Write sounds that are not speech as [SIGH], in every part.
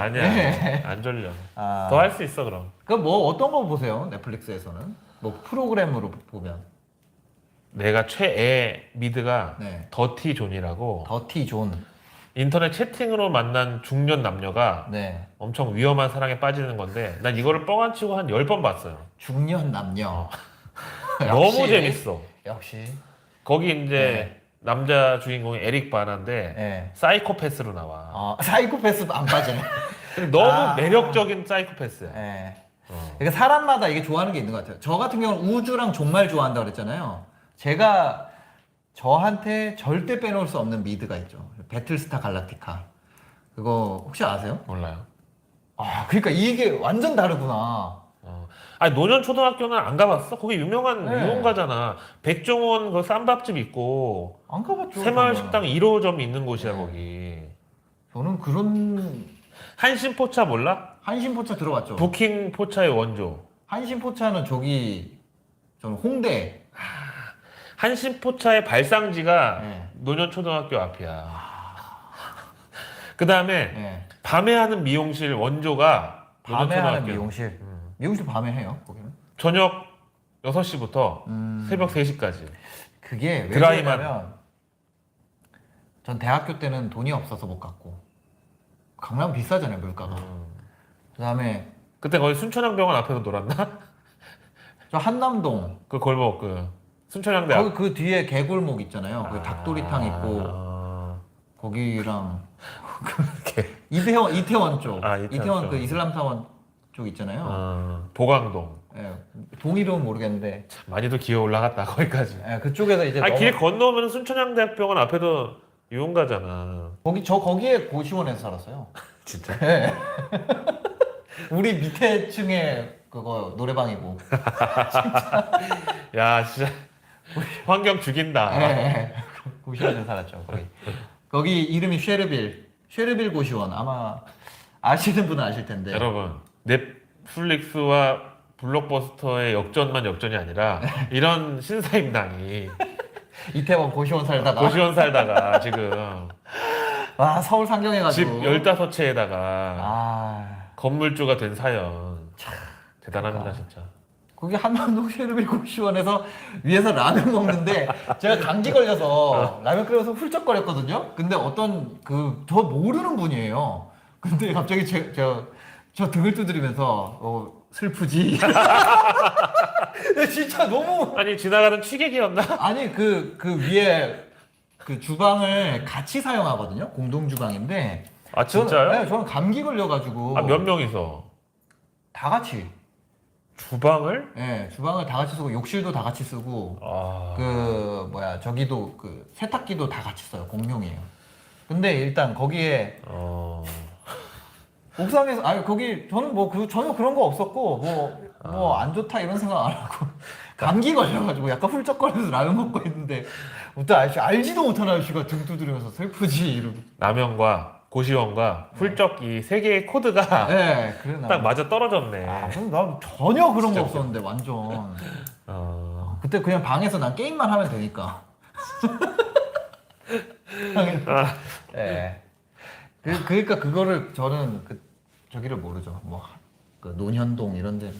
아니야. 네. 안 졸려. 아, 더 할 수 있어 그럼. 그럼 뭐 어떤 거 보세요? 넷플릭스에서는 뭐 프로그램으로 보면 내가 최애 미드가 네. 더티 존이라고 더티 존. 인터넷 채팅으로 만난 중년 남녀가 네. 엄청 위험한 사랑에 빠지는 건데 난 이거를 뻥안 치고 한 10번 봤어요. 중년 남녀. [LAUGHS] 너무 역시. 재밌어. 역시. 거기 이제 남자 주인공이 에릭 바나인데 네. 사이코패스로 나와. 어, 사이코패스 안 빠지네. 너무 아. 매력적인 사이코패스야. 네. 어. 그러니까 사람마다 이게 좋아하는 게 있는 것 같아요. 저 같은 경우는 우주랑 정말 좋아한다 그랬잖아요. 제가 저한테 절대 빼놓을 수 없는 미드가 있죠. 배틀스타 갈락티카. 그거 혹시 아세요? 몰라요. 아, 그러니까 이게 완전 다르구나. 어. 아니 노년 초등학교는 안 가봤어? 거기 유명한 네. 유흥가잖아. 백종원 그 쌈밥집 있고 안 가봤죠. 새마을 저는. 식당 1호점 있는 곳이야 네. 거기. 저는 그런 한신 포차 몰라? 한신포차 들어갔죠. 부킹 포차의 원조. 한신포차는 저기 저는 홍대. 한신 포차의 발상지가 네. 노년 초등학교 앞이야. 그 다음에 네. 밤에 하는 미용실 원조가 밤에 하는 초등학교. 미용실. 음. 미용실 밤에 해요. 거기는. 저녁 6시부터 음. 새벽 3시까지. 그게 왜 드라이만. 그러냐면 전 대학교 때는 돈이 없어서 못 갔고 강남 비싸잖아요 물가가. 음. 그다음에 그때 거기 순천향병원 앞에서 놀았나? 저 한남동 그 골목 그 순천향대 앞. 거기 그 뒤에 개골목 있잖아요. 그 닭도리탕 있고 아. 거기랑 [LAUGHS] 이태원 이태원 쪽 아, 이태원 이태원, 쪽. 그 이슬람 사원 쪽 있잖아요. 아, 보강동. 예, 동 이름은 모르겠는데 참, 많이도 기어 올라갔다 거기까지. 예, 그쪽에서 이제 아, 넘어- 길 건너면 순천향대학병원 앞에도 유흥가잖아. 거기 저 거기에 고시원에서 살았어요. [LAUGHS] 진짜? 예. [LAUGHS] 우리 밑에 층에 그거 노래방이고. [LAUGHS] 야, 진짜 환경 죽인다. 예, 예. 고시원에서 살았죠. 거기. 거기 이름이 쉐르빌. 쉐르빌 고시원. 아마 아시는 분은 아실 텐데. 여러분, 넷플릭스와 블록버스터의 역전만 역전이 아니라 이런 신사임당이 이태원 고시원 살다가 고시원 살다가 지금 와 서울 집 상경해가지고 15채에다가 아 건물주가 된 사연. 대단합니다, 그러니까. 진짜. 거기 한남동 쉐르빌 고시원에서 위에서 라면 먹는데 제가 감기 걸려서 라면 끓여서 훌쩍거렸거든요. 근데 어떤 그 저 모르는 분이에요. 근데 갑자기 제, 저, 저 등을 두드리면서 어, 슬프지. 진짜 너무 아니, 지나가는 취객이었나? 아니 그 그 위에 그 주방을 같이 사용하거든요. 공동 주방인데. 아, 진짜요? 저는, 네, 저는 감기 걸려가지고 아, 몇 명이서? 다 같이. 주방을? 예, 주방을 다 같이 쓰고 욕실도 다 같이 쓰고 아. 그 뭐야 저기도 그 세탁기도 다 같이 써요 공용이에요. 근데 일단 거기에 어. 옥상에서 아니 거기 저는 뭐 그 전혀 그런 거 없었고 뭐 뭐 안 좋다 이런 생각 안 하고 [LAUGHS] 감기 걸려가지고 약간 훌쩍거리면서 라면 먹고 있는데 어떤 아저씨 알지도 못한 아저씨가 등 두드리면서 슬프지 이러고 라면과 고시원과 훌쩍 이 세 개의 코드가 예 그래 [LAUGHS] 딱 맞아 떨어졌네. 아, 그럼 난 전혀 그런 진짜 거 없었는데 완전 어. 그때 그냥 방에서 난 게임만 하면 되니까. [LAUGHS] 아. 예. 그, 그러니까 그거를 저는 그 저기를 모르죠. 뭐그 논현동 이런 데.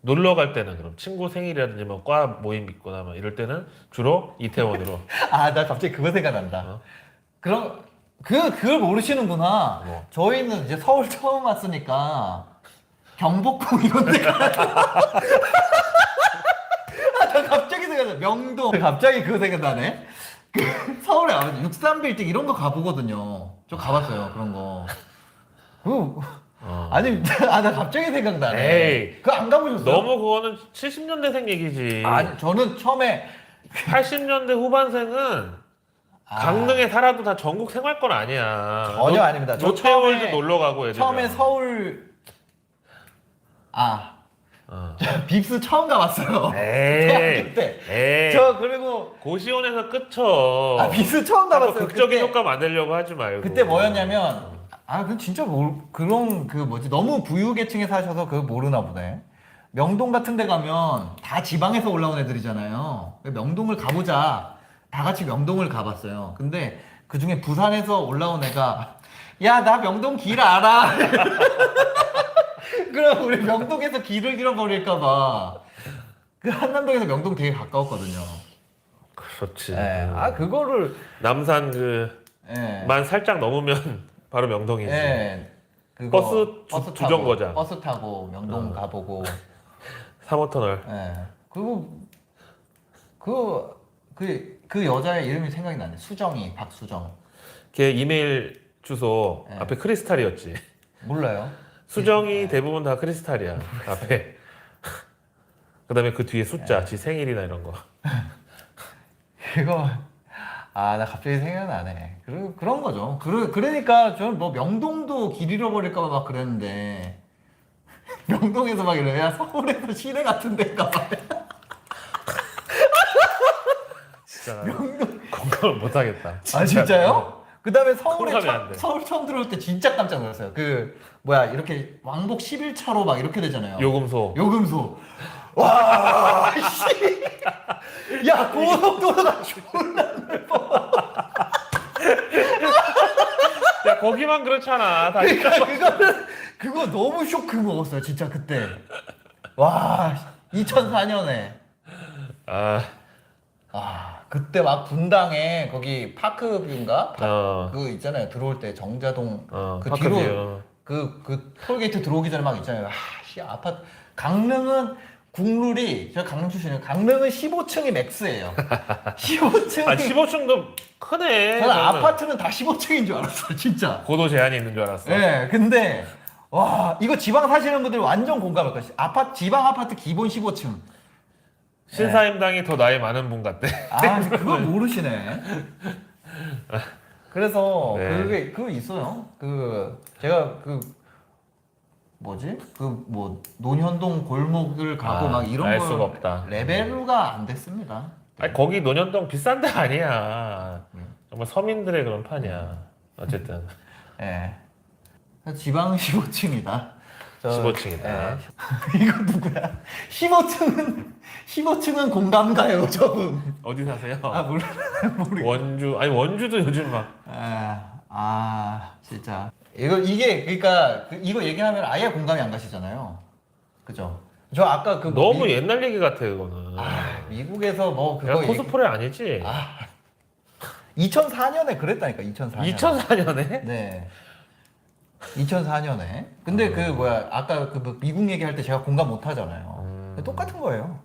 놀러 갈 때는 그럼 친구 생일이라든지 뭐 과 모임 있거나 뭐 이럴 때는 주로 이태원으로. [LAUGHS] 아, 나 갑자기 그거 생각난다. 어? 그럼 그 그걸 모르시는구나. 뭐? 저희는 이제 서울 처음 왔으니까 경복궁 이런 데 가. [LAUGHS] 아, 나 갑자기 생각나. 명동. 갑자기 그거 생각나네. 그 [LAUGHS] 서울에 아버지 63빌딩 이런 거 가보거든요. 저 가봤어요 그런 거. 그 어. 아니 [LAUGHS] 아나 갑자기 생각나네. 에이. 그거 안 가보셨어요? 너무 그거는 70년대생 얘기지. 아니 저는 처음에 80년대 후반생은 아, 강릉에 살아도 다 전국 생활권 아니야. 전혀 롯- 아닙니다. 저 롯데월드 처음에- 놀러 가고 애들. 처음에 서울 아 어. 빕스 처음 가봤어요. 에이. [LAUGHS] 대학교 때. 에이. 저 그리고 고시원에서 끝쳐. 아 빕스 처음 자꾸 가봤어요. 극적인 그때, 효과 만들려고 하지 말고. 그때 뭐였냐면 아 그 진짜 뭘 그런 그 뭐지 너무 부유계층에 사셔서 그거 모르나 보네. 명동 같은 데 가면 다 지방에서 올라온 애들이잖아요. 명동을 가보자. 다 같이 명동을 가봤어요. 근데 그 중에 부산에서 올라온 애가 야 나 명동 길 알아. [LAUGHS] [LAUGHS] 그럼 우리 명동에서 길을 잃어버릴까봐. 그 한남동에서 명동 되게 가까웠거든요. 그렇지. 예. 아 그거를 남산 그만 예. 살짝 넘으면 [LAUGHS] 바로 명동이지. 예. 그거 버스 주- 타고, 주정거장. 버스 타고 명동 어. 가보고. [LAUGHS] 3호 터널. 예. 그거 그그 그 여자의 이름이 생각이 나네. 수정이 박수정. 걔 이메일 주소 네. 앞에 크리스탈이었지. 몰라요. 수정이 대부분 다 크리스탈이야. 앞에. [LAUGHS] 그다음에 그 뒤에 숫자, 지 생일이나 이런 거. 이거 아 나 갑자기 생각나네. 그 그런 거죠. 그 그러니까 저는 뭐 명동도 길 잃어버릴까 봐 막 그랬는데 [LAUGHS] 명동에서 막 이래 야 서울에서 시내 같은 데가 봐. 진짜 [LAUGHS] 공감을 못 하겠다. 아 진짜요? 그다음에 서울에 처, 돼. 서울 처음 들어올 때 진짜 깜짝 놀랐어요. 그 뭐야 이렇게 왕복 11차로 막 이렇게 되잖아요. 요금소. 요금소. 와, 씨. 야, 고속도로가 존나. [LAUGHS] 야 거기만 그렇잖아. 다 그러니까 그거는, 그거 너무 쇼크 먹었어요, 진짜 그때. 와, 2004년에. 아, 아, 그때 막 분당에 거기 파크뷰인가? 어, 그 있잖아요. 들어올 때 정자동 어, 그 파크뷰. 뒤로 그, 그 톨게이트 들어오기 전에 막 있잖아요. 아, 씨, 아파트. 강릉은 국룰이, 저 강릉 출신이에요. 강릉은 15층이 맥스예요. 15층이. 아 15층도 크네. 저는 아파트는 다 15층인 줄 알았어요, 진짜. 고도 제한이 있는 줄 알았어. 네, 근데, 와, 이거 지방 사시는 분들 완전 공감할 거예요. 아파트, 지방 아파트 기본 15층. 신사임당이 더 나이 많은 분 같대. 아, 그걸 모르시네. 그래서 네. 그게 그 있어요. 그 제가 그 뭐지? 그 뭐 논현동 골목을 가고 아, 막 이런 알걸 수가 없다. 레벨로가 안 됐습니다. 아니 거기 논현동 비싼 데 아니야. 음. 정말 서민들의 그런 판이야. 어쨌든 예. 지방 15층이다. 15층이다. [LAUGHS] 이거 누구야? 15층은 15층은 공감 가요, 저분. 어디 사세요? 아, 몰라. [LAUGHS] 모르. 원주 아니 원주도 요즘 막 아, 아, 진짜. 이거 이게 그러니까 그, 이거 얘기하면 아예 공감이 안 가시잖아요. 그죠? 저 아까 그 너무 미, 옛날 얘기 같아 그거는. 아, 미국에서 뭐 내가 그거 얘기, 코스프레 아니지? 아. [LAUGHS] 2004년에 그랬다니까 2004년. 2004년에? 네. 2004년에. 근데 그 뭐야 아까 그뭐 미국 얘기할 때 제가 공감 못 하잖아요. 음. 똑같은 거예요.